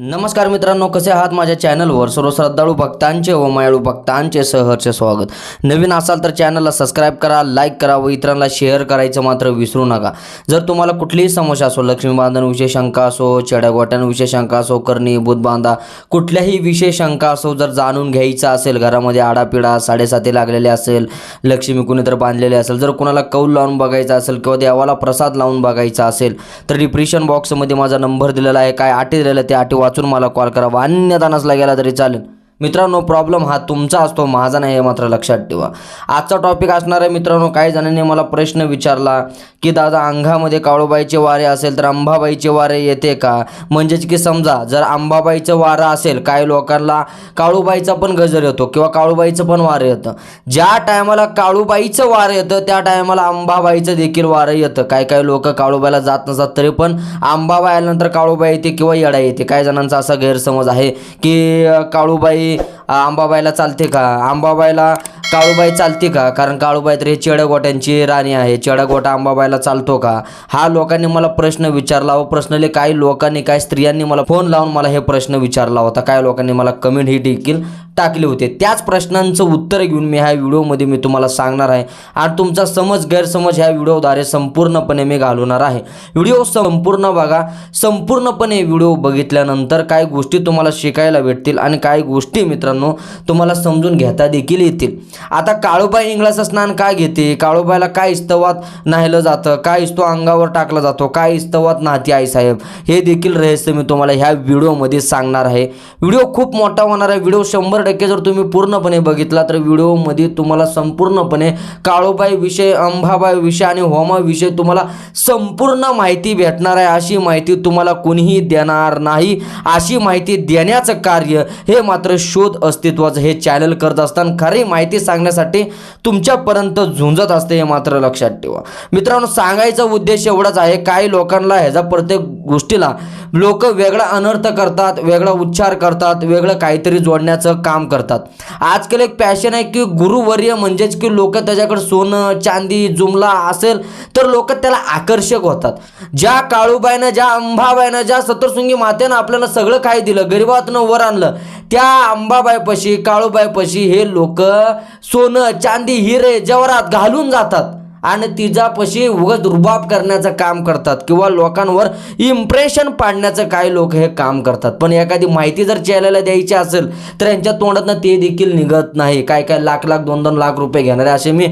नमस्कार मित्रांनो कसे आहात माझ्या चॅनलवर? सर्व श्रद्धाळू भक्तांचे व मायाळू भक्तांचे सहर्ष स्वागत. नवीन असाल तर चॅनलला सबस्क्राईब करा लाईक करा व इतरांना शेअर करायचं मात्र विसरू नका. जर तुम्हाला कुठलीही समस्या असो लक्ष्मी विशेष शंका असो चेड्यागोट्यांविषयी शंका असो करणी बुध बांधा कुठल्याही विशेष शंका असो जर जाणून घ्यायचा असेल घरामध्ये आडापिडा साडेसाती लागलेले असेल लक्ष्मी कुणी तर बांधलेले असेल जर कुणाला कौल लावून बघायचा असेल किंवा देवाला प्रसाद लावून बघायचा असेल तर डिप्रेशन बॉक्समध्ये माझा नंबर दिलेला आहे. काय अटी दिलेलं ते अटी वाचून मला कॉल करा. अन्यथा नसला गेला तरी चालेल. मित्रांनो प्रॉब्लेम हा तुमचा असतो माझा नाही हे मात्र लक्षात ठेवा. आजचा टॉपिक असणार आहे मित्रांनो काही जणांनी मला प्रश्न विचारला की दादा अंगामध्ये काळूबाईचे वारे असेल तर अंबाबाईचे वारे येते का? म्हणजेच की समजा जर अंबाबाईचं वारं असेल काही लोकांना काळूबाईचा पण गजर येतो किंवा काळूबाईचं पण वारं येतं. ज्या टायमाला काळूबाईचं वारं येतं त्या टायमाला अंबाबाईचं देखील वारं येतं. काही काही लोक काळूबाईला जात नसतात तरी पण अंबाबाई आल्यानंतर काळूबाई येते किंवा येडा येते. काही जणांचा असा गैरसमज आहे की काळूबाई kasih आंबाबाईला चालते का? आंबाबाईला काळूबाई चालते का? कारण काळूबाई तर हे चेडगोट्यांची राणी आहे. चेडगोटा अंबाबाईला चालतो का? हा लोकांनी मला प्रश्न विचारला. व प्रश्नले काही लोकांनी काही स्त्रियांनी मला फोन लावून मला हे प्रश्न विचारला होता. काही लोकांनी मला कमेंट ही देखील टाकले होते. त्याच प्रश्नांचं उत्तर घेऊन मी ह्या व्हिडिओमध्ये मी तुम्हाला सांगणार आहे. आणि तुमचा समज गैरसमज ह्या व्हिडिओद्वारे संपूर्णपणे मी घालवणार आहे. व्हिडिओ संपूर्ण बघा. संपूर्णपणे व्हिडिओ बघितल्यानंतर काही गोष्टी तुम्हाला शिकायला भेटतील आणि काही गोष्टी मित्रांनो तुम्हाला समजून घेता देखील येतील. आता काळूबाई इंग्लाचं स्नान का घेते? काळूबाईला काय इस्तवात नाहिलं जातं? काय इस्तो अंगावर टाकला जातो? काय इस्तवात नाहती आई साहेब? हे देखील रहस्य मी तुम्हाला ह्या व्हिडिओमध्ये सांगणार आहे. व्हिडिओ खूप मोठा होणार आहे. व्हिडिओ शंभर टक्के जर तुम्ही पूर्णपणे बघितला तर व्हिडिओमध्ये तुम्हाला संपूर्णपणे काळूबाई विषय अंबाबाई विषय आणि होमाविषयी तुम्हाला संपूर्ण माहिती भेटणार आहे. अशी माहिती तुम्हाला कोणीही देणार नाही. अशी माहिती देण्याचं कार्य हे मात्र शोध अस्तित्वाचं हे चॅनल करत असताना खरी माहिती सांगण्यासाठी तुमच्यापर्यंत झुंजत असते हे मात्र लक्षात ठेवा. मित्रांनो सांगायचा उद्देश एवढाच आहे काही लोकांना ह्याचा प्रत्येक गोष्टीला लोक वेगळा अनर्थ करतात वेगळा उच्चार करतात वेगळं काहीतरी जोडण्याचं काम करतात. आजकाल एक पॅशन आहे की गुरुवर्य म्हणजेच की लोक त्याच्याकडे सोनं चांदी जुमला असेल तर लोक त्याला आकर्षक होतात. ज्या काळूबाईनं ज्या अंबाबाईनं ज्या सतरसुंगी मातेनं आपल्याला सगळं काही दिलं गरिबातनं वर आणलं त्या अंबाबाई काळूबाईपाशी हे लोक सोनं चांदी हिरे जवारात घालून जातात. आणि तिच्यापाशी उगत रुबाब करण्याचं काम करतात किंवा लोकांवर इम्प्रेशन पाडण्याचं काही लोक हे काम करतात. पण एखादी माहिती जर चॅनलला द्यायची असेल तर यांच्या तोंडातनं ते देखील निघत नाही. काय काय लाख लाख दोन दोन लाख रुपये घेणारे असे मी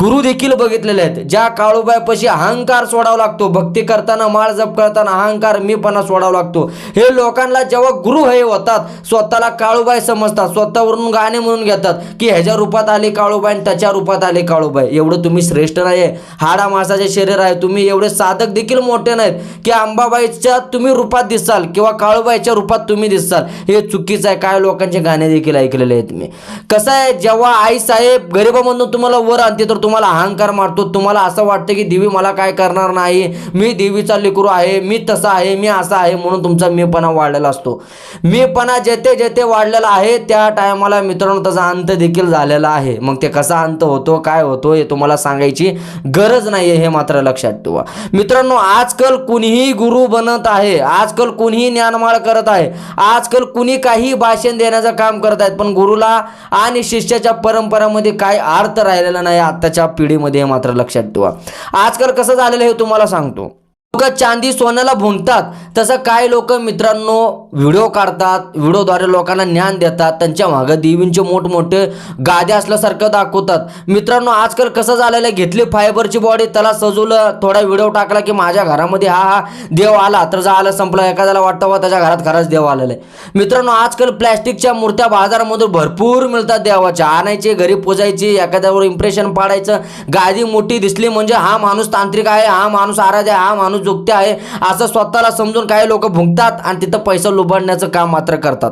गुरु देखील बघितलेले आहेत. ज्या काळूबाईपाशी अहंकार सोडावा लागतो भक्ती करताना माळ जप करताना अहंकार मीपणा सोडावा लागतो. हे लोकांना जेव्हा गुरु हे होतात स्वतःला काळूबाई समजतात स्वतःवरून गाणे म्हणून घेतात की ह्याच्या रूपात आली काळूबाई आणि त्याच्या रूपात आली काळूबाई. एवढं तुम्ही श्रेष्ठ आहे. हाडा मासाचे शरीर आहे. तुम्ही एवढे साधक देखील मोठे नाहीत की अंबाबाईच्या तुम्ही रूपात दिसाल किंवा काळूबाईच्या रूपात तुम्ही दिसाल. हे चुकीचं आहे. काय लोकांचे गाणे देखील ऐकलेले आहेत मी. कसं आहे? जेव्हा आई साहेब गरिबामधून तुम्हाला वर आणते तर तुम्हाला अहंकार मारतो. तुम्हाला असं वाटतं की देवी मला काय करणार नाही. मी देवीचा लेकरू आहे. मी तसा आहे. मी असा आहे म्हणून तुमचा मीपणा वाढलेला असतो. मीपणा जेथे जेथे वाढलेला आहे त्या टायमाला मित्रांनो त्याचा अंत देखील झालेला आहे. मग ते कसा अंत होतो काय होतो हे तुम्हाला सांगायची गरज नाही आहे हे मात्र लक्षात ठेवा. मित्रांनो आजकाल कुणीही गुरु बनत आहे आजकाल कुणीही ज्ञानमाळ करत आहे आजकाल कुणी काही भाषण देण्याचं काम करत आहेत पण गुरुला आणि शिष्याच्या परंपरामध्ये काय अर्थ राहिलेला नाही आत्ताच्या पिढीमध्ये हे मात्र लक्षात ठेवा. आजकाल कसं झालेलं हे तुम्हाला सांगतो. लोक चांदी सोन्याला भुंकतात. तसं काय लोक मित्रांनो व्हिडिओ काढतात व्हिडिओद्वारे लोकांना ज्ञान देतात त्यांच्या मागं देवींचे मोठमोठे गाद्या असल्यासारखं दाखवतात. मित्रांनो आजकाल कसं झालेलं आहे घेतली फायबरची बॉडी त्याला सजवलं थोडा व्हिडिओ टाकला की माझ्या घरामध्ये हा हा देव आला तर झाला संपलं एखाद्याला वाटतं वा त्याच्या घरात खरंच देव आलेला आहे. मित्रांनो आजकाल प्लॅस्टिकच्या मूर्त्या बाजारामधून भरपूर मिळतात देवाच्या. आणायचे घरी पोजायची एखाद्यावर इम्प्रेशन पाडायचं. गादी मोठी दिसली म्हणजे हा माणूस तांत्रिक आहे हा माणूस आराध्य हा माणूस जुकते आहे असं स्वतःला समजून काही लोक भुंकतात आणि तिथं पैसा लुबाडण्याचं काम मात्र करतात.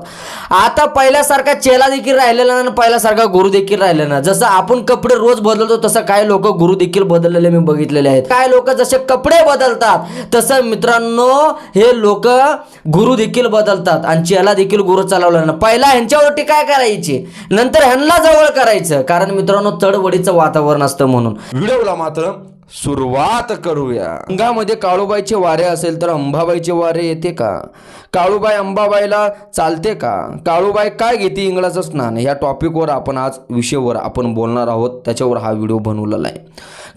आता पहिल्यासारखा चेला देखील राहिलेला नाही आणि पहिल्यासारखा गुरु देखील राहिलेला नाही. जसं आपण कपडे रोज बदलतो तसं काही लोक गुरु देखील बदललेले मी बघितलेले आहेत. काय लोक जसे कपडे बदलतात तसं मित्रांनो हे लोक गुरु देखील बदलतात आणि चेला देखील गुरु चालवला ना पहिला ह्यांच्यावरती काय करायची? नंतर ह्यांना जवळ करायचं. कारण मित्रांनो चढवडीचं वातावरण असतं म्हणून. व्हिडिओला मात्र सुरुवात करूया. अंगामध्ये काळूबाईचे वारे असेल तर अंबाबाईचे वारे येते का? काळूबाई अंबाबाईला चालते का? काळूबाई काय घेते इंगळाचं स्नान? ह्या टॉपिकवर आपण आज विषयावर आपण बोलणार आहोत. त्याच्यावर हा व्हिडिओ बनवलेला आहे.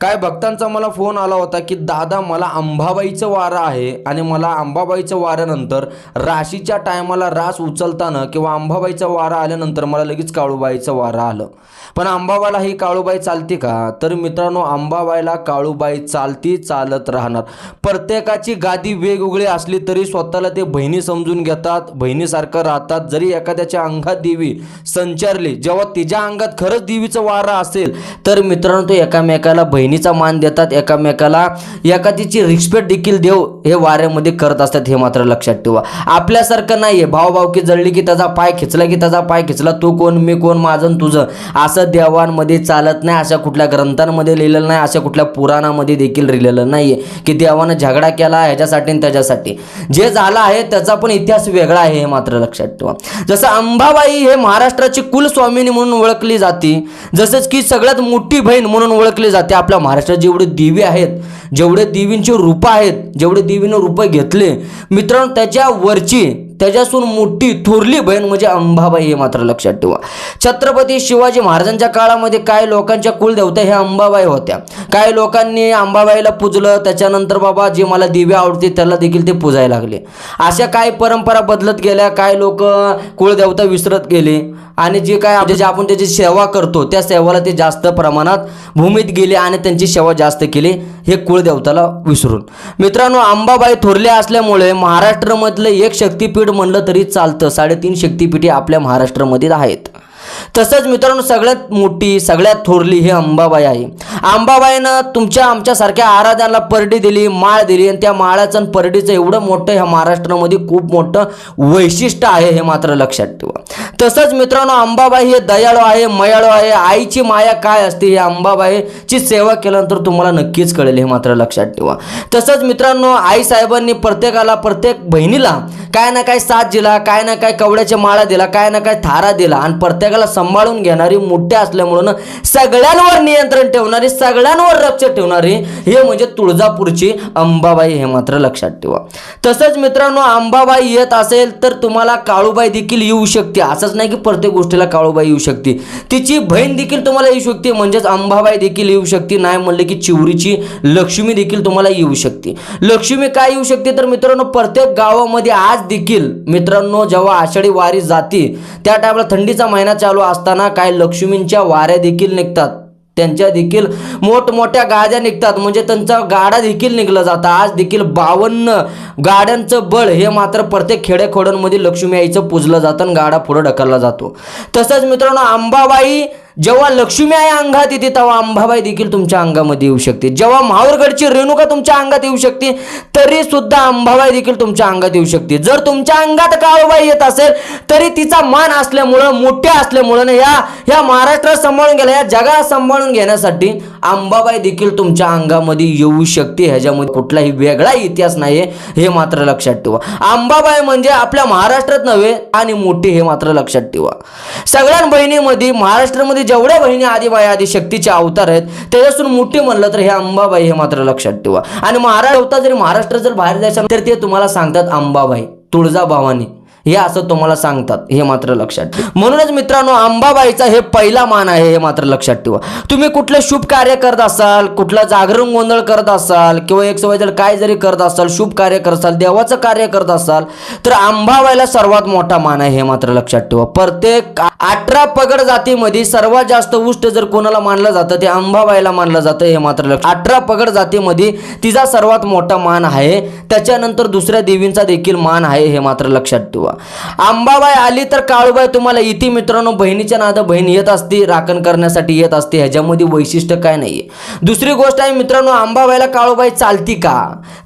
काय भक्तांचा मला फोन आला होता की दादा मला अंबाबाईचं वारं आहे आणि मला अंबाबाईचं वाऱ्यानंतर राशीच्या टायमाला रास उचलताना किंवा अंबाबाईचं वारा आल्यानंतर मला लगेच काळूबाईचं वारं आलं. पण अंबाबाईला ही काळूबाई चालते का? तर मित्रांनो अंबाबाईला काळूबाई चालती चालत राहणार. प्रत्येकाची गादी वेगवेगळी असली तरी स्वतःला ते बहिणी समजून घेतात बहिणीसारखं राहतात. जरी एखाद्याच्या अंगात देवी संचारली जेव्हा तिच्या अंगात खरंच देवीचं वारं असेल तर मित्रांनो तो एकामेकाला बहिणीचा मान देतात एकामेकाला. एखादीची रिस्पेक्ट देखील देव हे वाऱ्यामध्ये करत असतात हे मात्र लक्षात ठेवा. आपल्यासारखं नाही आहे भावभावकी जळली की त्याचा पाय खिचला की त्याचा पाय खिचला तू कोण? मी कोण? माझं तुझं. असं देवांमध्ये चालत नाही अशा कुठल्या ग्रंथांमध्ये लिहिलेलं नाही अशा कुठल्या पुराणामध्ये देखील लिहिलेलं नाहीये की देवानं झगडा केला ह्याच्यासाठी आणि त्याच्यासाठी. जे झालं आहे त्याचा पण इतिहास वेगळा आहे हे मात्र लक्षात ठेवा. जसं अंबाबाई हे महाराष्ट्राची कुलस्वामिनी म्हणून ओळखली जाते जसंच की सगळ्यात मोठी बहीण म्हणून ओळखली जाते आपल्या महाराष्ट्रात जेवढे देवी आहेत जेवढे देवींचे रूपं आहेत जेवढे देवीनं रूपं घेतले मित्रांनो त्याच्या वरची त्याच्यासून मोठी थोरली बहीण म्हणजे अंबाबाई हे मात्र लक्षात ठेवा. छत्रपती शिवाजी महाराजांच्या काळामध्ये काय लोकांच्या कुलदेवता ह्या अंबाबाई होत्या? काय लोकांनी अंबाबाईला पूजलं? त्याच्यानंतर बाबा जे मला दिवे आवडते त्याला देखील ते पूजायला लागले. अशा काय परंपरा बदलत गेल्या? काय लोक कुलदेवता विसरत गेले? आणि जे काय म्हणजे जे आपण त्याची सेवा करतो त्या सेवाला ते जास्त प्रमाणात भूमीत गेले आणि त्यांची सेवा जास्त केली हे कुळदेवताला विसरून. मित्रांनो अंबाबाई थोरल्या असल्यामुळे महाराष्ट्रामधलं एक शक्तीपीठ म्हणलं तरी चालतं. साडेतीन शक्तीपीठे आपल्या महाराष्ट्रामध्ये आहेत. तसंच मित्रांनो सगळ्यात मोठी सगळ्यात थोरली ही अंबाबाई आहे. अंबाबाईनं तुमच्या आमच्यासारख्या आराध्याला परडी दिली माळ दिली आणि त्या माळाचं आणि परडीचं एवढं मोठं ह्या महाराष्ट्रामध्ये खूप मोठं वैशिष्ट्य आहे हे मात्र लक्षात ठेवा. तसंच मित्रांनो अंबाबाई हे दयाळू आहे मयाळू आहे आईची माया काय असते हे अंबाबाईची सेवा केल्यानंतर तुम्हाला नक्कीच कळेल हे मात्र लक्षात ठेवा. तसंच मित्रांनो आई साहेबांनी प्रत्येकाला प्रत्येक बहिणीला काय ना काय साथ दिला काय ना काय कवड्याच्या माळा दिला काय ना काय थारा दिला आणि प्रत्येकाला सांभाळून घेणारी मोठ्या असल्यामुळं सगळ्यांवर नियंत्रण ठेवणारी सगळ्यांवर लक्ष ठेवणारी हे म्हणजे तुळजापूरची अंबाबाई हे मात्र लक्षात ठेवा. तसंच मित्रांनो अंबाबाई येत असेल तर तुम्हाला काळूबाई देखील येऊ शकते. असंच नाही की प्रत्येक गोष्टीला काळूबाई येऊ शकते. तिची बहीण देखील तुम्हाला येऊ शकते म्हणजेच अंबाबाई देखील येऊ शकते. नाही म्हणलं की चिवरीची लक्ष्मी देखील तुम्हाला येऊ शकते. लक्ष्मी काय येऊ शकते? तर मित्रांनो प्रत्येक गावामध्ये आज देखील मित्रांनो जेव्हा आषाढी वारी जाते त्या टायमाला थंडीचा महिना चालू असताना काय लक्ष्मींच्या वाऱ्या देखील निघतात. त्यांच्या देखील मोठमोठ्या गाड्या निघतात. म्हणजे त्यांचा गाडा देखील निघला जातं. आज देखील बावन्न गाड्यांचं बळ हे मात्र प्रत्येक खेडेखोड्यांमध्ये लक्ष्मी आईचं पूजलं जातं आणि गाडा पुढं ढकलला जातो. तसंच मित्रांनो अंबाबाई जेव्हा लक्ष्मी आहे अंगात येते तेव्हा अंबाबाई देखील तुमच्या अंगामध्ये येऊ शकते. जेव्हा माहूरगडची रेणुका तुमच्या अंगात येऊ शकते तरी सुद्धा अंबाबाई देखील तुमच्या अंगात येऊ शकते. जर तुमच्या अंगात काळूबाई येत असेल तरी तिचा मान असल्यामुळं मोठ्या असल्यामुळं या या महाराष्ट्रात सांभाळून गेल्या या जगाला सांभाळून घेण्यासाठी अंबाबाई देखील तुमच्या अंगामध्ये येऊ शकते. ह्याच्यामध्ये कुठलाही वेगळा इतिहास नाही हे मात्र लक्षात ठेवा. अंबाबाई म्हणजे आपल्या महाराष्ट्रात नव्हे आणि मोठी हे मात्र लक्षात ठेवा. सगळ्या बहिणीमध्ये महाराष्ट्रामध्ये जेवढ्या बहिणी आदिबाई आदी शक्तीचे अवतार आहेत त्याच्यातून मोठी म्हणलं तर हे अंबाबाई हे मात्र लक्षात ठेवा. आणि महाराष्ट्र होता जरी महाराष्ट्र जर बाहेर जायचं तर ते तुम्हाला सांगतात अंबाबाई तुळजाभवानी. हे असं तुम्हाला सांगतात हे मात्र लक्षात ठेवा. म्हणूनच मित्रांनो अंबाबाईचा हे पहिला मान आहे हे मात्र लक्षात ठेवा. तुम्ही कुठलं शुभ कार्य करत असाल कुठलं जागरण गोंधळ करत असाल किंवा एक सवय जर काय जरी करत असाल शुभ कार्य करत असाल देवाचं कार्य करत असाल तर अंबाबाईला सर्वात मोठा मान आहे हे मात्र लक्षात ठेवा. प्रत्येक अठरा पगड जातीमध्ये सर्वात जास्त उष्ट जर कोणाला मानलं जातं ते अंबाबाईला मानलं जातं हे मात्र लक्ष अठरा पगड जातीमध्ये तिचा सर्वात मोठा मान आहे त्याच्यानंतर दुसऱ्या देवींचा देखील मान आहे हे मात्र लक्षात ठेवा. अंबाबाई आली तर काळूबाई तुम्हाला इथे मित्रांनो बहिणीच्या नादं बहीण येत असते राखण करण्यासाठी येत असते ह्याच्यामध्ये वैशिष्ट्य काय नाही दुसरी गोष्ट आहे मित्रांनो अंबाबाईला काळूबाई चालती का?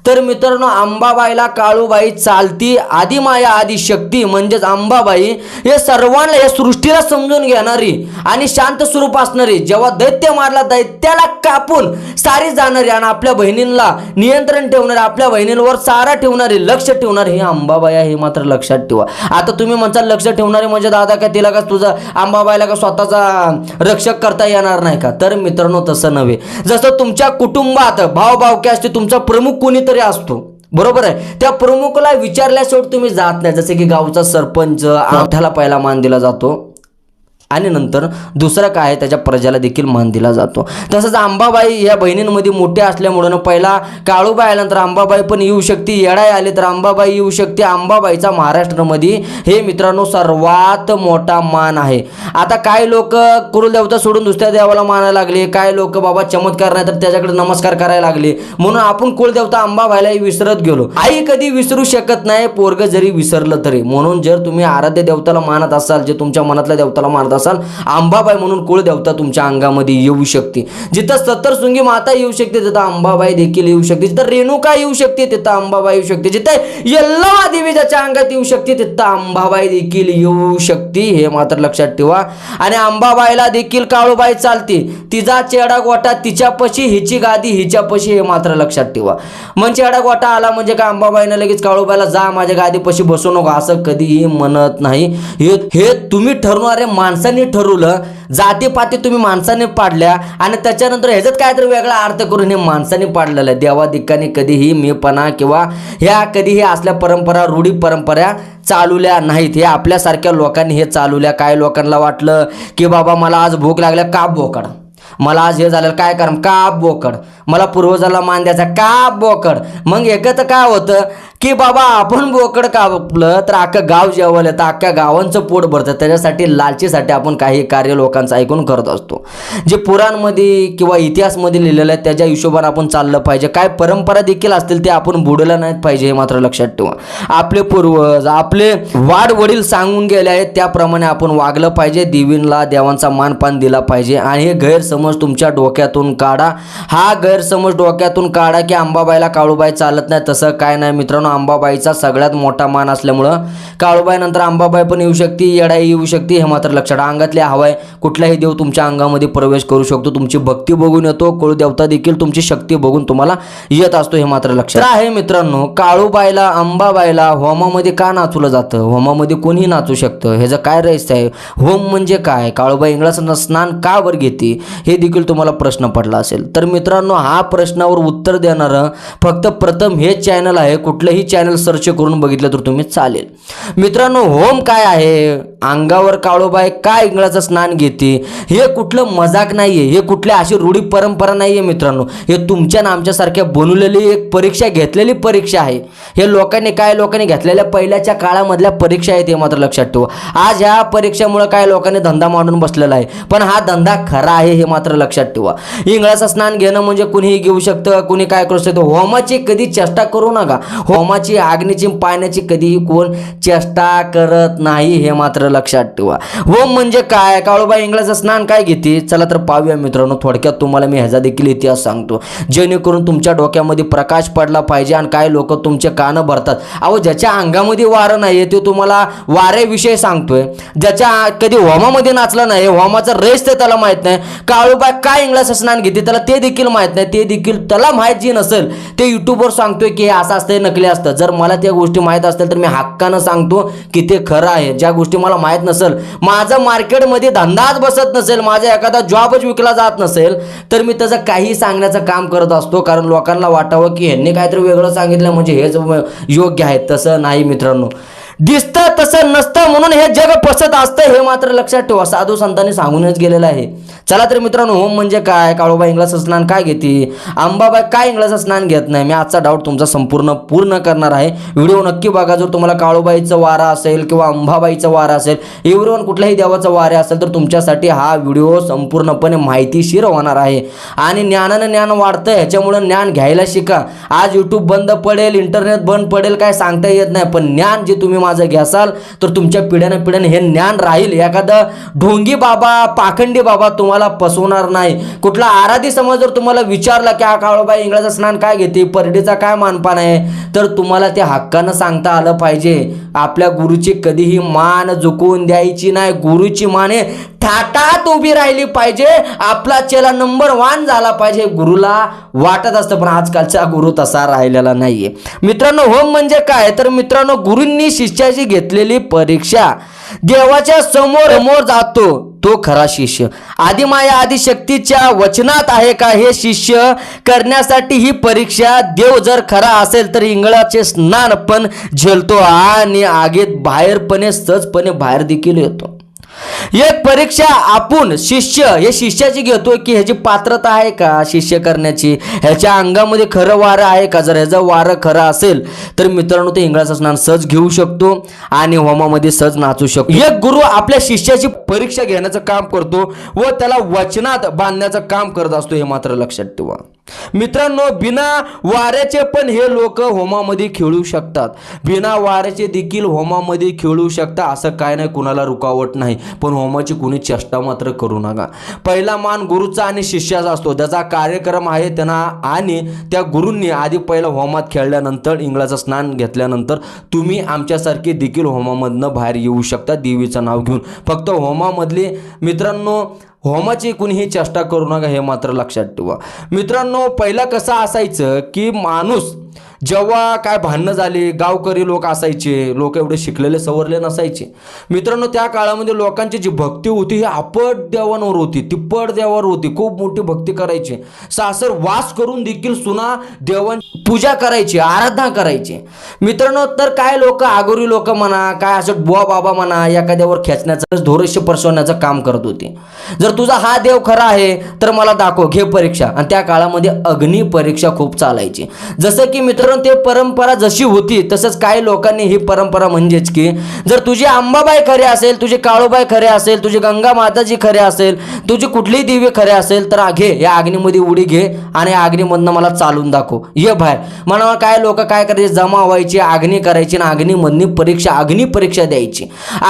तर मित्रांनो अंबाबाईला काळूबाई चालती आदिमाया आदि शक्ती म्हणजेच अंबाबाई हे सर्वांना या सृष्टीला समजून घेणारी आणि शांत स्वरूप असणारी जेव्हा दैत्य मारला दैत्याला कापून सारी जाणारी आणि आपल्या बहिणींना नियंत्रण ठेवणारी आपल्या बहिणींवर सारा ठेवणारी लक्ष ठेवणारी ही अंबाबाई हे मात्र लक्षात ठेव. किंवा आता तुम्ही म्हणता लक्ष ठेवणारे म्हणजे दादा का तिला का तुझा आंबाबाईला का स्वतःचा रक्षक करता येणार नाही का? तर मित्रांनो तसं नव्हे. जसं तुमच्या कुटुंबात भाव भावके असते तुमचा प्रमुख कोणीतरी असतो. बरोबर आहे? त्या प्रमुखला विचारल्याशिवाय तुम्ही जात नाही. जसे की गावचा सरपंच त्याला पहिला मान दिला जातो. आणि नंतर दुसरं काय आहे त्याच्या प्रजाला देखील मान दिला जातो. तसंच अंबाबाई या बहिणींमध्ये मोठ्या असल्यामुळं पहिला काळूबाई आल्यानंतर अंबाबाई पण येऊ शकते येडाई आले तर अंबाबाई येऊ शकते. अंबाबाईचा महाराष्ट्रामध्ये हे मित्रांनो सर्वात मोठा मान आहे. आता काय लोक कुरुदेवता सोडून दुसऱ्या देवाला मानायला लागले? काय लोक बाबा चमत्कार नाही तर त्याच्याकडे नमस्कार करायला लागले? म्हणून आपण कुलदेवता अंबाबाईलाही विसरत गेलो. आई कधी विसरू शकत नाही पोरग जरी विसरलं तरी. म्हणून जर तुम्ही आराध्य देवताला मानत असाल जे तुमच्या मनातल्या देवताला मानत असाल अंबाबाई म्हणून कुळदेवता तुमच्या अंगामध्ये येऊ शकते. जिथं सत्तरशृंगी माता येऊ शकते तिथं अंबाबाई देखील येऊ शकते. जिथं रेणुका येऊ शकते तिथं अंबाबाई येऊ शकते. जिथं यल्लवा देवी ज्याच्या अंगात येऊ शकते तिथं अंबाबाई देखील येऊ शकते. हे मात्र लक्षात ठेवा. आणि अंबाबाईला देखील काळूबाई चालते. तिचा चेडा गोटा तिच्यापाशी हिची गादी हिच्यापाशी हे मात्र लक्षात ठेवा. म्हणजे मग चेडा गोटा आला म्हणजे का अंबाबाईनं लगेच काळूबाईला जा माझ्या गादीपाशी बसू नको असं कधीही म्हणत नाही. हे तुम्ही ठरवणारे माणसांनी ठरवलं जातीपाती तुम्ही माणसाने पाडल्या आणि त्याच्यानंतर ह्याच्यात काहीतरी वेगळा अर्थ करून हे माणसाने पाडलेलं आहे. देवा कधीही मीपणा किंवा ह्या कधीही असल्या परंपरा रूढी परंपरा चालवल्या नाहीत. हे आपल्यासारख्या लोकांनी हे चालवल्या काय लोकांना वाटलं की बाबा मला आज भूक लागल्या का भोकड मला आज हे झालं काय कारण? का बोकड? मला पूर्वजाला मान द्यायचा का बोकड? मग एकत्र काय होतं? की बाबा आपण बोकड कापलं तर अख्खं गाव जेवलं तर अख्ख्या गावांचं पोट भरतं. त्याच्यासाठी लालचीसाठी आपण काही कार्य लोकांचं ऐकून करत असतो. जे पुराणमध्ये किंवा इतिहासमध्ये लिहिलेलं आहे त्याच्या हिशोबाने आपण चाललं पाहिजे. काय परंपरा देखील असतील ते आपण बुडलं नाहीत पाहिजे हे मात्र लक्षात ठेवा. आपले पूर्वज आपले वाडवडील सांगून गेले आहेत त्याप्रमाणे आपण वागलं पाहिजे. देवींना देवांचा मानपान दिला पाहिजे. आणि हे गैरसमज तुमच्या डोक्यातून काढा. हा गैरसमज डोक्यातून काढा की अंबाबाईला काळूबाई चालत नाही तसं काय नाही. मित्रांनो अंबाबाईचा सगळ्यात मोठा मान असल्यामुळं काळूबाईनंतर अंबाबाई पण येऊ शकते येडाई येऊ शकते हे मात्र लक्षात अंगातले हवाय कुठलाही देव तुमच्या अंगामध्ये प्रवेश करू शकतो. तुमची भक्ती बघून येतो. कुळदेवता देखील तुमची शक्ती बघून तुम्हाला येत असतो हे मात्र लक्षात आहे. मित्रांनो काळूबाईला अंबाबाईला होमामध्ये का नाचवलं जातं? होमामध्ये कोणी नाचू शकतं? ह्याचं काय रहस्य आहे? होम म्हणजे काय? काळूबाई इंगळाचं स्नान का वर घेते? हे देखील तुम्हाला प्रश्न पडला असेल. तर मित्रांनो हा प्रश्नावर उत्तर देणारं फक्त प्रथम हे चॅनल आहे. कुठलंही चॅनल सर्च करून बघितलं तर तुम्ही चालेल. मित्रांनो होम काय आहे? अंगावर काळोबाई काय इंगळाचं स्नान घेते? हे कुठलं मजाक नाही आहे हे कुठल्या अशी रूढी परंपरा नाही आहे मित्रांनो. हे तुमच्या ना आमच्यासारख्या बनवलेली एक परीक्षा घेतलेली परीक्षा आहे. हे लोकांनी काय लोकांनी घेतलेल्या पहिल्याच्या काळामधल्या परीक्षा आहेत हे मात्र लक्षात ठेवा. आज ह्या परीक्षेमुळे काय लोकांनी धंदा मांडून बसलेला आहे. पण हा धंदा खरा आहे हे मात्र लक्षात ठेवा. इंगळाचं स्नान घेणं म्हणजे कुणीही घेऊ शकतं कुणी काय करू शकतं. होमाची कधी चेष्टा करू नका. होमाची आग्नीची पाण्याची कधीही कोण चेष्टा करत नाही हे मात्र लक्षात ठेवा. ओम म्हणजे काय? काळूबाई इंगळाचं स्नान काय घेते? चला तर पाहूया मित्रांनो थोडक्यात तुम्हाला मी ह्याचा देखील इतिहास सांगतो. जेणेकरून तुमच्या डोक्यामध्ये प्रकाश पडला पाहिजे आणि काय लोक तुमचे कानं भरतात. अहो ज्याच्या अंगामध्ये वारं नाही ते तुम्हाला वाऱ्याविषयी सांगतोय. ज्याच्या कधी होमामध्ये नाचला नाही होमाचा रेस ते त्याला माहीत नाही. काळूबाई काय इंगळाचं स्नान घेते त्याला ते देखील माहीत नाही. ते देखील त्याला माहीत जी नसेल ते युट्यूबवर सांगतोय की हे असं असतं नकली असतं. जर मला त्या गोष्टी माहीत असतील तर मी हक्कानं सांगतो की ते खरं आहे. ज्या गोष्टी मला माहीत नसेल माझं मार्केटमध्ये धंदाच बसत नसेल माझा एखादा जॉबच विकला जात नसेल तर मी त्याचं काही सांगण्याचं काम करत असतो. कारण लोकांना वाटावं की ह्यांनी काहीतरी वेगळं सांगितलं म्हणजे हेच योग्य आहे. तसं नाही मित्रांनो. दिसतं तसं नसतं म्हणून हे जग पसत असतं हे मात्र लक्षात ठेवा. साधू संतांनी सांगूनच गेलेलं आहे. चला तर मित्रांनो होम म्हणजे काय? काळोबा इंग्लाचं स्नान काय घेते? अंबाबाई काय इंगळाचं स्नान घेत नाही? मी आजचा डाऊट तुमचा संपूर्ण पूर्ण करणार आहे. व्हिडिओ नक्की बघा. जर तुम्हाला काळोबाईचा वारा असेल किंवा अंबाबाईचं वारा असेल एव्हरीवन कुठल्याही देवाचं वारे असेल तर तुमच्यासाठी हा व्हिडिओ संपूर्णपणे माहितीशीर होणार आहे. आणि ज्ञानानं ज्ञान वाढतं ह्याच्यामुळं ज्ञान घ्यायला शिका. आज यूट्यूब बंद पडेल इंटरनेट बंद पडेल काय सांगता येत नाही. पण ज्ञान जे तुम्ही माझं घ्यासाल तर तुमच्या पिढ्यानं पिढ्यानं हे ज्ञान राहील. एखादं ढोंगी बाबा पाखंडी बाबा तुम्हाला फसवणार नाही. कुठला आराधी समाज जर तुम्हाला विचारला की हा काळोबाई इंग्रजाचं स्नान काय घेते? परडीचा काय मानपान आहे? तर तुम्हाला ते हक्कानं सांगता आलं पाहिजे. आपल्या गुरुची कधीही मान झुकवून द्यायची नाही. गुरुची माने थाटात उभी राहिली पाहिजे. आपला चेला नंबर वन झाला पाहिजे. गुरुला वाटत असतं पण आजकालचा गुरु तसा राहिलेला नाहीये. मित्रांनो होम म्हणजे काय? तर मित्रांनो गुरूंनी शिष्य शिष्याची घेतलेली परीक्षा देवाच्या समोर समोर जातो. तो खरा शिष्य. आदिमाया आदिशक्तीच्या वचनात आहे का हे शिष्य करण्यासाठी ही परीक्षा देव जर खरा असेल तर इंगळाचे स्नान पण झेलतो आणि आगीत बाहेरपणे सहजपणे बाहेर देखील येतो. एक परीक्षा आपण शिष्य हे शिष्याची घेतोय की ह्याची पात्रता आहे का शिष्य करण्याची? ह्याच्या अंगामध्ये खरं वारं आहे का? जर ह्याचं वारं खरं असेल तर मित्रांनो ते इंगळाचं स्नान सहज घेऊ शकतो आणि होमामध्ये सहज नाचू शकतो. एक गुरु आपल्या शिष्याची परीक्षा घेण्याचं काम करतो व त्याला वचनात बांधण्याचं काम करत असतो हे मात्र लक्षात ठेवा. मित्रांनो बिना वाऱ्याचे पण हे लोक होमामध्ये खेळू शकतात. बिना वाऱ्याचे देखील होमामध्ये खेळू शकतात असं काय नाही कुणाला रुकावट नाही. पण होमाची कुणी चेष्टा मात्र करू नका. पहिला मान गुरुचा आणि शिष्याचा असतो. त्याचा कार्यक्रम आहे त्यांना आणि त्या गुरूंनी आधी पहिला होमात खेळल्यानंतर इंगळाचं स्नान घेतल्यानंतर तुम्ही आमच्यासारखे देखील होमामधनं बाहेर येऊ शकता. देवीचं नाव घेऊन. फक्त होमामधले मित्रांनो होमाची कुणीही चेष्टा करू नका हे मात्र लक्षात ठेवा. मित्रांनो पहिला कसं असायचं की माणूस जेव्हा काय भांडणं झाली गावकरी लोक असायचे लोक एवढे शिकलेले सवरले नसायचे. मित्रांनो त्या काळामध्ये लोकांची जी भक्ती होती ही आपट देवांवर होती तिप्पट देवावर होती खूप मोठी भक्ती करायची. सासर वास करून देखील सुना देवां पूजा करायची आराधना करायची. मित्रांनो तर काय लोक आगोरी लोक म्हणा काय असं बुवा बाबा म्हणा एखाद्यावर खेचण्याचं धोरष्य परसवण्याचं काम करत होते. जर तुझा हा देव खरा आहे तर मला दाखव घे परीक्षा. आणि त्या काळामध्ये अग्नी परीक्षा खूप चालायची. जसं की मित्र मित्रांनो ते परंपरा जशी होती तसंच काही लोकांनी ही परंपरा म्हणजेच की जर तुझी अंबाबाई खरे असेल तुझी काळूबाई खरे असेल तुझी गंगा माताजी खरे असेल तुझी कुठलीही दिव्य खरे असेल तर घे या अग्नीमध्ये उडी घे आणि अग्नीमधनं मला चालून दाखव. ये बाहेर. म्हणा काय लोक काय करायचे? जमा व्हायची अग्नी करायची आणि अग्नीमधनी परीक्षा अग्नी परीक्षा द्यायची.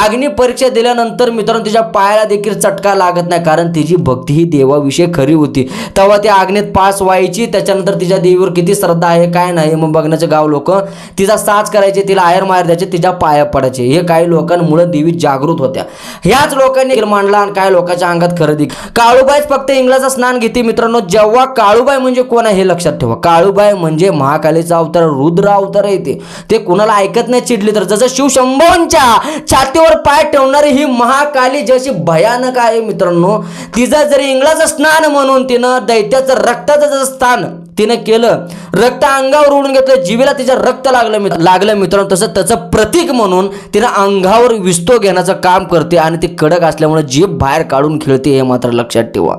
अग्नी परीक्षा दिल्यानंतर मित्रांनो तिच्या पायाला देखील चटका लागत नाही कारण तिची भक्ती ही देवाविषयी खरी होती. तेव्हा ती अग्नीत पास व्हायची त्याच्यानंतर तिच्या देवीवर किती श्रद्धा आहे काय नाही बघण्याचं गाव लोक तिचा साज करायचे तिला आयर मार द्यायचे तिच्या पाया पडायचे. हे काही लोकांमुळे देवी जागृत होत्या. ह्याच लोकांनी मांडला आणि काही लोकांच्या अंगात खरेदी काळूबाईच फक्त इंग्लाचा स्नान घेते मित्रांनो. जेव्हा काळूबाई म्हणजे कोण आहे हे लक्षात ठेवा. काळूबाई म्हणजे महाकालीचा अवतार रुद्र अवतार येते ते. कुणाला ऐकत नाही चिडली तर. जसं शिवशंभोंच्या छातीवर पाय ठेवणारी ही महाकाली जशी भयानक आहे मित्रांनो तिचं जरी इंग्लाचं स्नान म्हणून तिनं दैत्याचं रक्ताचं जसं स्थान तिने केलं. रक्त अंगावर उडून घेतलं. जीवेला तिच्या रक्त लागलं मित्र लागलं मित्रांनो. तसं त्याचं प्रतीक म्हणून तिनं अंगावर विस्तो घेण्याचं काम करते आणि ती कडक असल्यामुळे जीभ बाहेर काढून खेळते हे मात्र लक्षात ठेवा.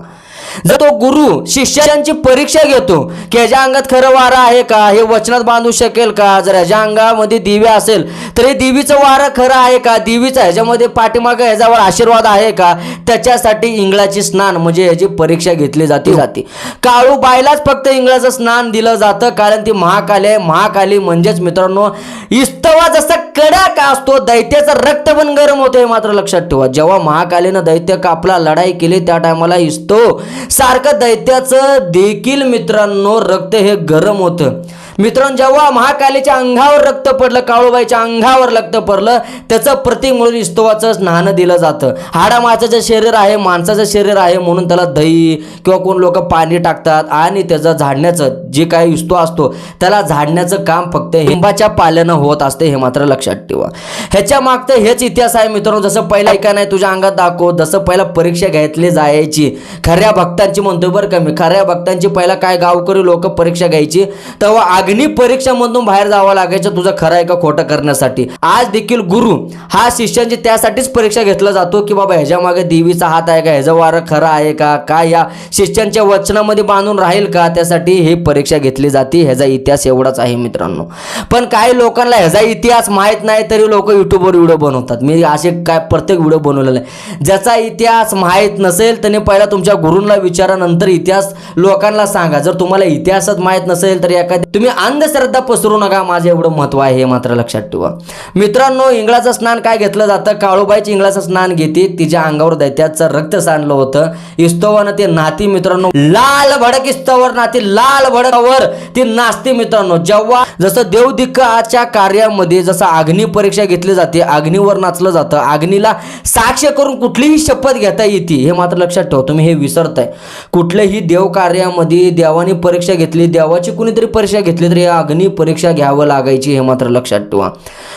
जर तो गुरु शिष्यांची परीक्षा घेतो की ह्याच्या अंगात खरं वारं आहे का? हे वचनात बांधू शकेल का? जर ह्याच्या अंगामध्ये दिव्य असेल तर हे देवीचं वारं खरं आहे का? दिवीचा ह्याच्यामध्ये पाठीमागं ह्याच्यावर आशीर्वाद आहे का? त्याच्यासाठी इंगळाची स्नान म्हणजे ह्याची परीक्षा घेतली जाते जाते. काळू बायलाच फक्त इंगळाचं स्नान दिलं जातं कारण ती महाकाली आहे. महाकाली म्हणजेच मित्रांनो इस्तवा जसा कडक असतो दैत्याचं रक्त पण गरम होतं हे मात्र लक्षात ठेवा. जेव्हा महाकालीनं दैत्य कापला लढाई केली त्या टायमाला इस्तो सारखं दैत्याचं देखील मित्रांनो रक्त हे गरम होतं. मित्रांनो जेव्हा महाकालीच्या अंगावर रक्त पडलं काळूबाईच्या अंगावर रक्त पडलं त्याचं प्रतीक म्हणून इस्तवाचं स्नान दिलं जातं. हाडा माणसाचं शरीर आहे माणसाचं शरीर आहे म्हणून त्याला दही किंवा कोण लोक पाणी टाकतात आणि त्याचं झाडण्याचं जे काही इस्तो असतो त्याला झाडण्याचं काम फक्त हिंबाच्या पाल्यानं होत असते हे मात्र लक्षात ठेवा. ह्याच्या मागचं हेच इतिहास आहे मित्रांनो जसं पहिला ऐका नाही तुझ्या अंगात दाखव जसं पहिला परीक्षा घेतली जायची खऱ्या भक्तांची म्हणतो बरं का मी खऱ्या भक्तांची पहिला काय गावकरी लोक परीक्षा घ्यायची तेव्हा अग्नी परीक्षामधून बाहेर जावं लागायचं तुझं खरं आहे का खोटं करण्यासाठी? आज देखील गुरु हा शिष्यांची त्यासाठीच परीक्षा घेतला जातो की बाबा ह्याच्या मागे देवीचा हात आहे का? ह्याचं वारं खरं आहे का? काय या शिष्यांच्या वचनामध्ये बांधून राहील का? त्यासाठी ही परीक्षा घेतली जाते. ह्याचा इतिहास एवढाच आहे मित्रांनो. पण काही लोकांना ह्याचा इतिहास माहीत नाही तरी लोक युट्यूबवर व्हिडिओ बनवतात. मी असे काय प्रत्येक व्हिडिओ बनवलेला आहे. ज्याचा इतिहास माहीत नसेल त्याने पहिला तुमच्या गुरूंना विचारा नंतर इतिहास लोकांना सांगा. जर तुम्हाला इतिहासच माहीत नसेल तर एखाद्या तुम्ही अंधश्रद्धा पसरू नका माझं एवढं महत्त्व आहे हे मात्र लक्षात ठेवा. मित्रांनो इंगळाचं स्नान काय घेतलं जातं? काळूबाईची इंगळाचं स्नान घेते तिच्या अंगावर दैत्याचं रक्त सांडलं होतं. इस्तवानं ते नाती मित्रांनो लाल भडक इस्तवर नाती लाल भडकावर ती नाचते मित्रांनो. जेव्हा जसं देवदिक्काच्या कार्यामध्ये जसं अग्नी परीक्षा घेतली जाते अग्नीवर नाचलं जातं. अग्नीला साक्ष करून कुठलीही शपथ घेता येते हे मात्र लक्षात ठेवा. तुम्ही हे विसरताय. कुठल्याही देव कार्यामध्ये देवाने परीक्षा घेतली देवाची कुणीतरी परीक्षा घेतली असली तरी अग्नी परीक्षा घ्यावं लागायची हे मात्र लक्षात ठेवा.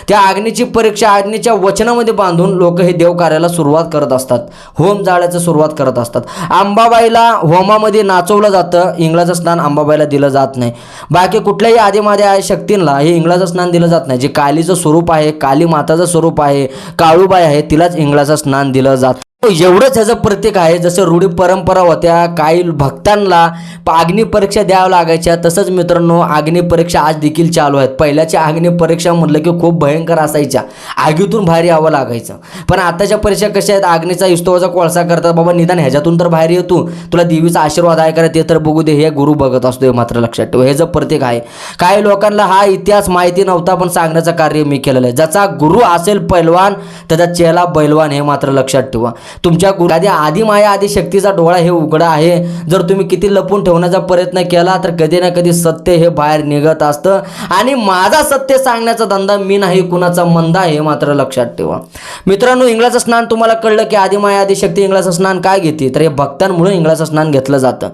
त्या अग्नीची परीक्षा अग्नीच्या वचनामध्ये बांधून लोक हे देवकार्याला सुरुवात करत असतात. होम जाळ्याचं सुरुवात करत असतात. अंबाबाईला होमामध्ये नाचवलं जातं. इंगळाचं स्नान अंबाबाईला दिलं जात नाही. बाकी कुठल्याही आदिमाद्या शक्तींना हे इंगळाचं स्नान दिलं जात नाही. जे कालीचं स्वरूप आहे काली माताचं स्वरूप आहे काळूबाई आहे तिलाच इंगळाचं स्नान दिलं जातं एवढंच ह्याचं प्रतीक आहे जसं रूढी परंपरा होत्या काही भक्तांना अग्निपरीक्षा अग्नी परीक्षा द्यावं लागायच्या. तसंच मित्रांनो अग्नी परीक्षा आज देखील चालू आहेत. पहिल्याच्या अग्निपरीक्षा म्हटलं की खूप भयंकर असायच्या. आगीतून बाहेर यावं लागायचं. पण आताच्या परीक्षा कशा आहेत? अग्नीचा इस्तोवाचा कोळसा करतात. बाबा निदान ह्याच्यातून तर बाहेर येतो तुला देवीचा आशीर्वाद आहे का ते तर बघू दे. हे गुरु बघत असतो हे मात्र लक्षात ठेव. हे जर प्रतीक आहे. काही लोकांना हा इतिहास माहिती नव्हता पण सांगण्याचं कार्य मी केलेलं आहे. ज्याचा गुरु असेल पैलवान त्याचा चेला बैलवान हे मात्र लक्षात ठेवा. तुमच्या गुरु आधी माया आधी शक्तीचा डोळा हे उघडा आहे. जर तुम्ही किती लपून ठेवण्याचा प्रयत्न केला तर कधी ना कधी सत्य हे बाहेर निघत असतं. आणि माझा सत्य सांगण्याचा धंदा मी नाही कुणाचा मंदा हे मात्र लक्षात ठेवा. मित्रांनो इंगळाचं स्नान तुम्हाला कळलं की आधी माया आधी शक्ती इंगळाचं स्नान काय घेते? तर हे भक्तांमुळे इंगळाचं स्नान घेतलं जातं.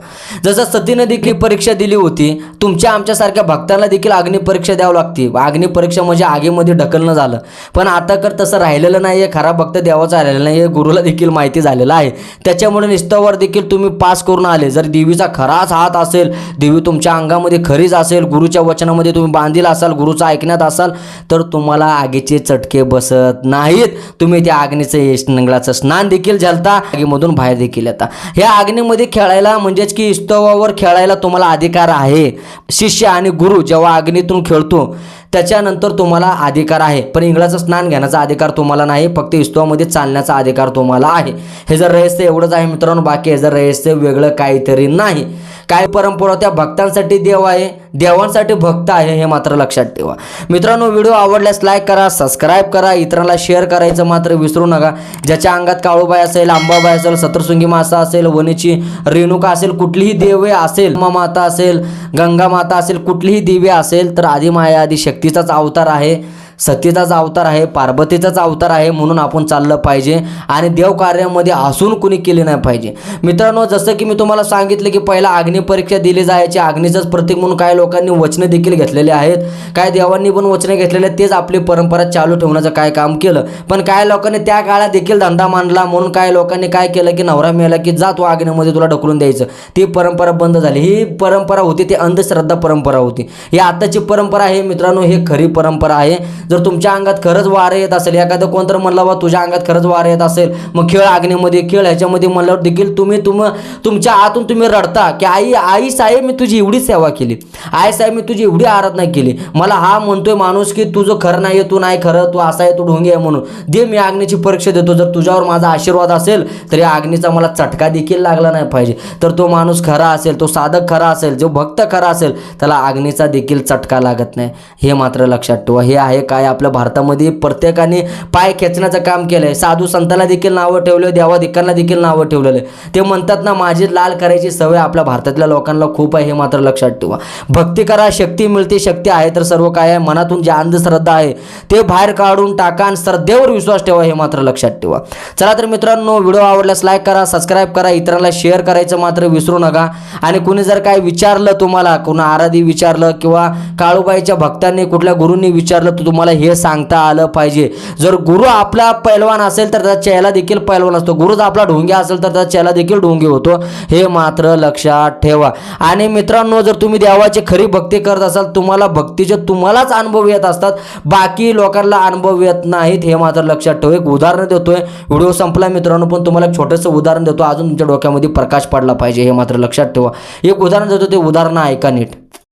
जसं सतीनं देखील परीक्षा दिली होती तुमच्या आमच्यासारख्या भक्तांना देखील अग्नी परीक्षा द्यावं लागते. अग्नी परीक्षा म्हणजे आगीमध्ये ढकलणं झालं. पण आता कर तसं राहिलेलं नाही आहे खरा भक्त देवाचा राहिलेला नाही गुरुला देखील माहिती झालेलं आहे. त्याच्यामुळे निष्ठावर देखील तुम्ही पास करून आले. जर देवीचा खराच हात असेल देवी तुमच्या अंगामध्ये खरीच असेल गुरुच्या वचनामध्ये तुम्ही बांधील असाल गुरुचं ऐकण्यात असाल तर तुम्हाला आगीचे चटके बसत नाहीत. तुम्ही त्या अग्नीचं यश स्नान देखील झालता. आगीमधून बाहेर देखील येता. ह्या आग्नेमध्ये खेळायला म्हणजेच की इस्तवावर खेळायला तुम्हाला अधिकार आहे. शिष्य आणि गुरु जेव्हा अग्नीतून खेळतो त्याच्यानंतर तुम्हाला अधिकार आहे. पण इंगळाचं स्नान घेण्याचा अधिकार तुम्हाला नाही फक्त इस्तवामध्ये चालण्याचा अधिकार तुम्हाला आहे. हे जर रहस्य एवढंच आहे मित्रांनो बाकी हे जर रहस्य वेगळं काहीतरी नाही काय परंपरा त्या भक्तांसाठी देव आहे? देवांसाठी भक्त आहे हे मात्र लक्षात ठेवा. मित्रांनो व्हिडिओ आवडल्यास लाईक करा सबस्क्राईब करा इतरांना शेअर करायचं मात्र विसरू नका. ज्याच्या अंगात काळूबाई असेल आंबाबाई असेल सतरसुंगी मासा असेल वनीची रेणुका असेल कुठलीही देवे असेल उमा माता असेल गंगा माता असेल कुठलीही देवी असेल तर आधी माया आधी शक्तीचाच अवतार आहे. सतीचाच अवतार आहे पार्वतीचाच अवतार आहे म्हणून आपण चाललं पाहिजे आणि देवकार्यामध्ये असून कुणी केले नाही पाहिजे. मित्रांनो जसं की मी तुम्हाला सांगितलं की पहिला अग्नी परीक्षा दिली जायची अग्नीचंच प्रतीक म्हणून काही लोकांनी वचने देखील घेतलेले आहेत. काय देवांनी पण वचने घेतलेले तेच आपली परंपरा चालू ठेवण्याचं काय काम केलं. पण काय लोकांनी त्या काळात देखील धंदा मांडला म्हणून काय लोकांनी काय केलं की नवरा मिळाला की जा तू अग्नीमध्ये तुला ढकलून द्यायचं. ती परंपरा बंद झाली. ही परंपरा होती ती अंधश्रद्धा परंपरा होती. ही आताची परंपरा आहे मित्रांनो ही खरी परंपरा आहे. जर तुमच्या अंगात खरंच वारं येत असेल एखादं कोणतं म्हणलं बा तुझ्या अंगात खरंच वारं येत असेल. मग खेळ अग्नीमध्ये खेळ ह्याच्यामध्ये म्हणल्यावर देखील तुम्ही तुम तुमच्या आतून तुम्ही रडता की आई आई साहेब मी तुझी एवढी सेवा केली. आई साहेब मी तुझी एवढी आराधना केली. मला हा म्हणतोय माणूस की तुझं खरं नाही आहे तू नाही खरं तू असा आहे तू ढोंगी आहे म्हणून. दे मी आग्नेची परीक्षा देतो. जर तुझ्यावर माझा आशीर्वाद असेल तर या अग्नीचा मला चटका देखील लागला नाही पाहिजे. तर तो माणूस खरा असेल तो साधक खरा असेल जो भक्त खरा असेल त्याला आग्नेचा देखील चटका लागत नाही. हे मात्र लक्षात ठेवा. हे आहे काय आपल्या भारतामध्ये प्रत्येकाने पाय खेचण्याचं काम केलं आहे साधू संताला देखील नावं ठेवलं देवाधिकांना देखील नावं ठेवलेलं आहे. ते म्हणतात ना माझी लाल करायची सवय आपल्या भारतातल्या लोकांना खूप आहे हे मात्र लक्षात ठेवा. भक्ती करा शक्ती मिळते शक्ती आहे तर सर्व काय आहे? मनातून जे अंधश्रद्धा आहे ते बाहेर काढून टाका आणि श्रद्धेवर विश्वास ठेवा हे मात्र लक्षात ठेवा. चला तर मित्रांनो व्हिडिओ आवडल्यास लाईक करा सबस्क्राईब करा इतरांना शेअर करायचं मात्र विसरू नका. आणि कुणी जर काय विचारलं तुम्हाला कुणा आराधी विचारलं किंवा काळूबाईच्या भक्तांनी कुठल्या गुरूंनी विचारलं तर तुम्हाला हे सांगता आलं पाहिजे. जर गुरु आपला पैलवान असेल तर त्याचा चेहरा देखील पैलवान असतो. गुरुच आपला ढोंग्या असेल तर त्याचा चेहरा देखील ढोंगी होतो. हे मात्र लक्षात ठेवा. आणि मित्रांनो जर तुम्ही देवाची खरी भक्ती करत असाल तुम्हाला भक्तीचे तुम्हालाच अनुभव येत असतात. बाकी लोकांना अनुभव येत नाहीत हे मात्र लक्षात ठेवा. एक उदाहरण देतोय. व्हिडिओ संपला मित्रांनो पण तुम्हाला एक छोटंसं उदाहरण देतो. अजून तुमच्या डोक्यामध्ये प्रकाश पडला पाहिजे हे मात्र लक्षात ठेवा. एक उदाहरण देतो ते उदाहरण ऐका नीट.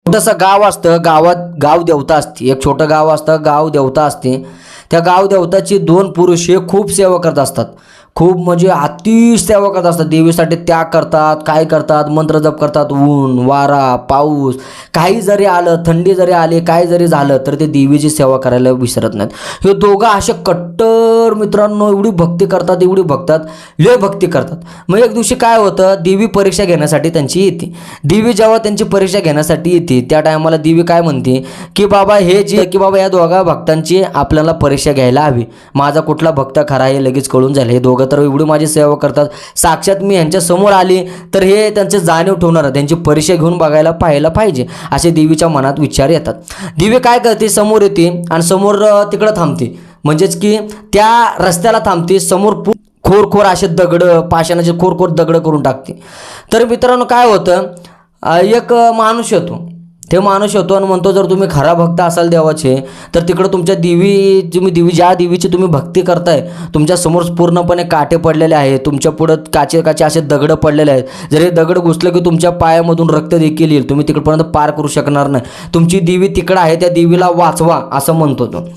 छोटंसं गाव असतं गावात गाव देवता असते. एक छोटं गाव असतं गाव देवता असते. त्या गाव देवताची दोन पुरुष हे खूप सेवा करत असतात. खूप म्हणजे अतिश सेवा करत असतात. देवीसाठी त्याग करतात काय करतात? मंत्र जप करतात. ऊन वारा पाऊस काही जरी आलं थंडी जरी आली काय जरी झालं तर ते देवीची सेवा करायला विसरत नाहीत. हे दोघं असे कट्टर मित्रांनो एवढी भक्ती करतात एवढी भक्तात लय भक्ती करतात. मग एक दिवशी काय होतं? देवी परीक्षा घेण्यासाठी त्यांची येते. देवी जेव्हा त्यांची परीक्षा घेण्यासाठी येते त्या टायमाला देवी काय म्हणते? की बाबा हे जे की बाबा या दोघा भक्तांची आपल्याला परीक्षा घ्यायला हवी. माझा कुठला भक्त खरा हे लगेच कळून झालं हे दोघं दोघं तर एवढी माझी सेवा करतात. साक्षात मी यांच्या समोर आली तर हे त्यांचे जाणीव ठेवणार त्यांची परीक्षा घेऊन बघायला पाहायला पाहिजे असे देवीच्या मनात विचार येतात. देवी काय करते? समोर येते आणि समोर तिकडं थांबते. म्हणजेच की त्या रस्त्याला थांबते समोर खोरखोर खोर खोर असे दगडं पाषाणाचे खोर खोर दगडं करून टाकते. तर मित्रांनो काय होतं? एक माणूस येतो. ते माणूस येतो आणि म्हणतो जर तुम्ही खरा भक्त असाल देवाचे तर तिकडं तुमच्या देवी तुम्ही देवी ज्या देवीची तुम्ही भक्ती करताय तुमच्यासमोर पूर्णपणे काटे पडलेले आहेत तुमच्या पुढं काचे काचे असे दगडं पडलेले आहेत. जर हे दगड घुसलं की तुमच्या पायामधून रक्त देखील येईल. तुम्ही तिकडपर्यंत पार करू शकणार नाही. तुमची देवी तिकडं आहे त्या देवीला वाचवा असं म्हणतो तो.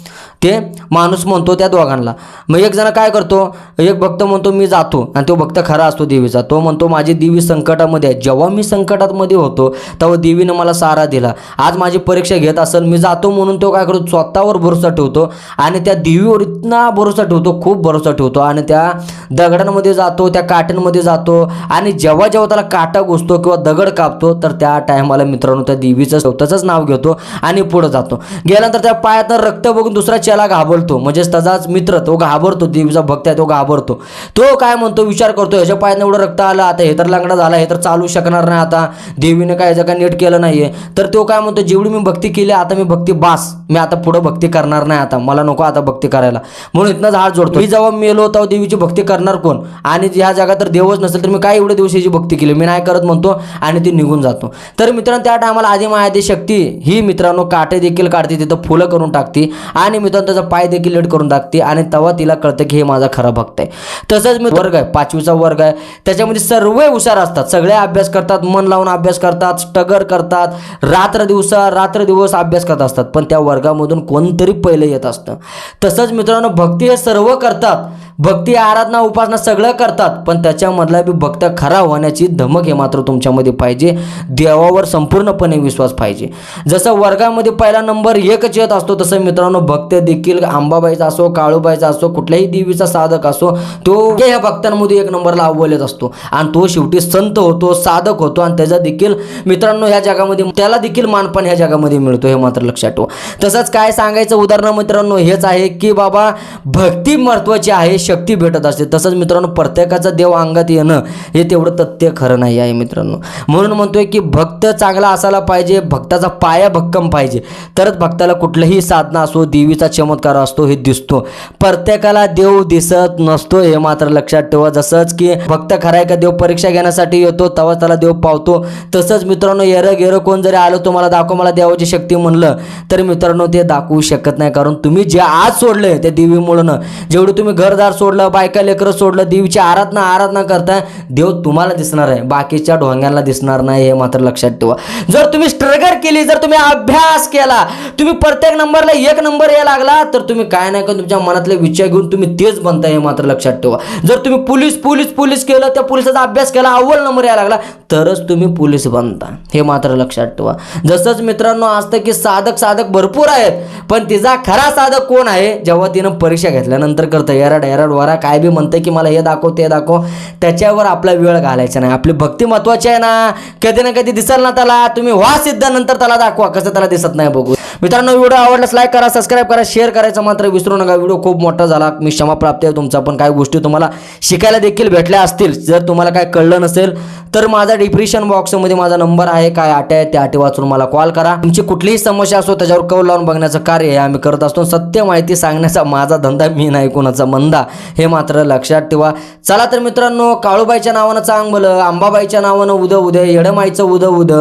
ते माणूस म्हणतो त्या दोघांना. मग एक जण काय करतो? एक भक्त म्हणतो मी जातो. आणि तो भक्त खरा असतो देवीचा. तो म्हणतो माझी देवी संकटामध्ये आहे. जेव्हा मी संकटामध्ये होतो तेव्हा देवीनं मला सहारा दिला. आज माझी परीक्षा घेत असेल मी जातो म्हणून तो काय करतो? स्वतःवर भरोसा ठेवतो आणि त्या देवीवर इतना भरोसा ठेवतो खूप भरोसा ठेवतो आणि त्या दगडांमध्ये जातो त्या काट्यांमध्ये जातो आणि जेव्हा जेव्हा त्याला काटा घुसतो किंवा दगड कापतो तर त्या टायमाला मित्रांनो त्या देवीचं स्वतःचंच नाव घेतो आणि पुढं जातो. गेल्यानंतर त्या पायातनं रक्त बघून दुसरा चेला घाबरतो? म्हणजेच त्याचाच मित्र तो घाबरतो देवीचा भक्त आहे तो घाबरतो. तो काय म्हणतो? विचार करतो ह्याच्या पायानं एवढं रक्त आलं आता हे तर लंगडा झाला हे तर चालू शकणार नाही आता. देवीने काय ह्याचं काय नीट केलं नाहीये. तर तो काय म्हणतो? जेवढी मी भक्ती केली आता मी भक्ती बास. मी आता पुढं भक्ती करणार नाही आता. मला नको आता भक्ती करायला. म्हणून इथनं झाड जोडतो. मी जेव्हा मेलो तेव्हा देवीची भक्ती करणार कोण? आणि ह्या जगात तर देवच नसेल तर मी काय एवढ्या दिवसाची भक्ती केली? मी नाही करत म्हणतो आणि ती निघून जातो. तर मित्रांनो त्या टायमाला आधी माया ती शक्ती ही मित्रांनो काटे देखील काढते तिथं फुलं करून टाकते. आणि मित्रांनो त्याचा पाय देखील लेट करून टाकते आणि तेव्हा तिला कळतं की हे माझा खरा भक्त आहे. तसंच मी वर्ग आहे पाचवीचा वर्ग आहे. त्याच्यामध्ये सर्व हुशार असतात. सगळे अभ्यास करतात मन लावून अभ्यास करतात स्टगर करतात. रात्र दिवसा रात्र दिवस अभ्यास करत असतात. पण त्या वर्गामधून कोणतरी पहिलं येत असतं. तसंच मित्रांनो भक्ती हे सर्व करतात. भक्ती आराधना उपासना सगळं करतात. पण त्याच्यामधला बी भक्त खरा होण्याची धमक हे मात्र तुमच्यामध्ये पाहिजे. देवावर संपूर्णपणे विश्वास पाहिजे. जसं वर्गामध्ये पहिला नंबर एकच येत असतो तसं मित्रांनो भक्त देखील आंबाबाईचा असो काळूबाईचा असो कुठल्याही देवीचा साधक असो तो ह्या भक्तांमध्ये एक नंबरला अव्वल असतो. आणि तो शेवटी संत होतो साधक होतो आणि त्याचा देखील मित्रांनो ह्या जगामध्ये त्याला देखील मानपण ह्या जगामध्ये मिळतो हे मात्र लक्षात ठेवा. तसंच काय सांगायचं उदाहरण मित्रांनो हेच आहे की बाबा भक्ती महत्वाची आहे शक्ती भेटत असते. तसंच मित्रांनो प्रत्येकाचा देव अंगात येणं हे तेवढं तथ्य खरं नाही आहे मित्रांनो. म्हणून म्हणतोय की भक्त चांगला असायला पाहिजे भक्ताचा पाया भक्कम पाहिजे. तरच भक्ताला कुठलंही साधना असो देवीचा चमत्कार असतो हे दिसतो. प्रत्येकाला देव दिसत नसतो हे मात्र लक्षात ठेवा. जसंच की भक्त खरा का देव परीक्षा घेण्यासाठी येतो तेव्हा त्याला देव पावतो. तसंच मित्रांनो येरं गेरं कोण जरी आलं तुम्हाला दाखव मला देवाची शक्ती म्हणलं तर मित्रांनो ते दाखवू शकत नाही. कारण तुम्ही जे आज सोडलंय त्या देवीमुळं जेवढं तुम्ही घरदार सोडलं बायका लेकरं सोडलं देवीची आराधना आराधना करताय देव तुम्हाला दिसणार आहे. बाकीच्या ढोंग्यांना दिसणार नाही हे मात्र लक्षात ठेवा. जर तुम्ही स्ट्रगल केली जर तुम्ही अभ्यास केला तुम्ही प्रत्येक नंबरला एक नंबर यायला लागला तर तुम्ही काय नाही का तुमच्या मनातले विचार घेऊन तुम्ही तेच बनताय हे मात्र लक्षात ठेवा. जर तुम्ही पोलीस पोलीस पोलीस केलं त्या पोलिसाचा अभ्यास केला अव्वल नंबर यायला लागला तरच तुम्ही पोलीस बनता. हे मात्र लक्षात ठेवा. जसंच मित्रांनो असतं की साधक साधक भरपूर आहेत पण तिचा खरा साधक कोण आहे? जेव्हा तिनं परीक्षा घेतल्यानंतर करतं एरड एरड वरा काय बी म्हणतं की मला हे दाखव ते दाखव. त्याच्यावर आपला वेळ घालायचा नाही. आपली भक्ती महत्वाची आहे ना. कधी ना कधी दिसल ना त्याला. तुम्ही व्हा सिद्ध नंतर त्याला दाखवा. कसं त्याला दिसत नाही बघू. मित्रांनो व्हिडिओ आवडल्यास लाईक करा सबस्क्राईब करा शेअर करायचं मात्र विसरू नका. व्हिडिओ खूप मोठा झाला. मी क्षमा प्राप्त आहे तुमचा. पण काही गोष्टी तुम्हाला शिकायला देखील भेटल्या असतील. जर तुम्हाला काय कळलं नसेल तर माझा डिप्रेशन बॉक्समध्ये माझा नंबर आहे. काय आटे आहे त्या आटे वाचून मला कॉल करा. तुमची कुठलीही समस्या असो त्याच्यावर कौल लावून बघण्याचं कार्य हे आम्ही करत असतो. सत्य माहिती सांगण्याचा माझा धंदा मी नाही कोणाचा मंदा. हे मात्र लक्षात ठेवा. चला तर मित्रांनो काळूबाईच्या नावानं चांग भलं अंबाबाईच्या नावानं उद उद्या येडमाईचं उद उद.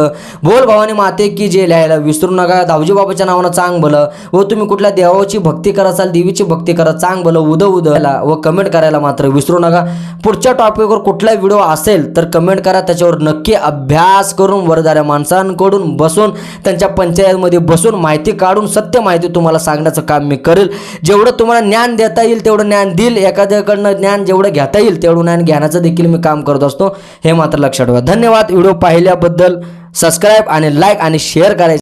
बोल भवानी माते की जे लिहायला विसरू नका. दावजी बाबाच्या नावानं चांग भलं. व तुम्ही कुठल्या देवाची भक्ती करा असाल देवीची भक्ती करा चांग भलं उद उदला व कमेंट करायला मात्र विसरू नका. पुढच्या टॉपिकवर कुठला व्हिडिओ असेल तर कमेंट करा त्याच्यावर नक्की अभ्यास करून वरदाऱ्या माणसांकडून बसून त्यांच्या पंचायतमध्ये बसून माहिती काढून सत्य माहिती तुम्हाला सांगण्याचं काम मी करेल. जेवढं तुम्हाला ज्ञान देता येईल तेवढं ज्ञान देईल. एखाद्याकडनं ज्ञान जेवढं घेता येईल तेवढं ज्ञान घेण्याचं देखील मी काम करत असतो. हे मात्र लक्षात ठेवा. धन्यवाद. व्हिडिओ पाहिल्याबद्दल सबस्क्राईब आणि लाईक आणि शेअर करायचं.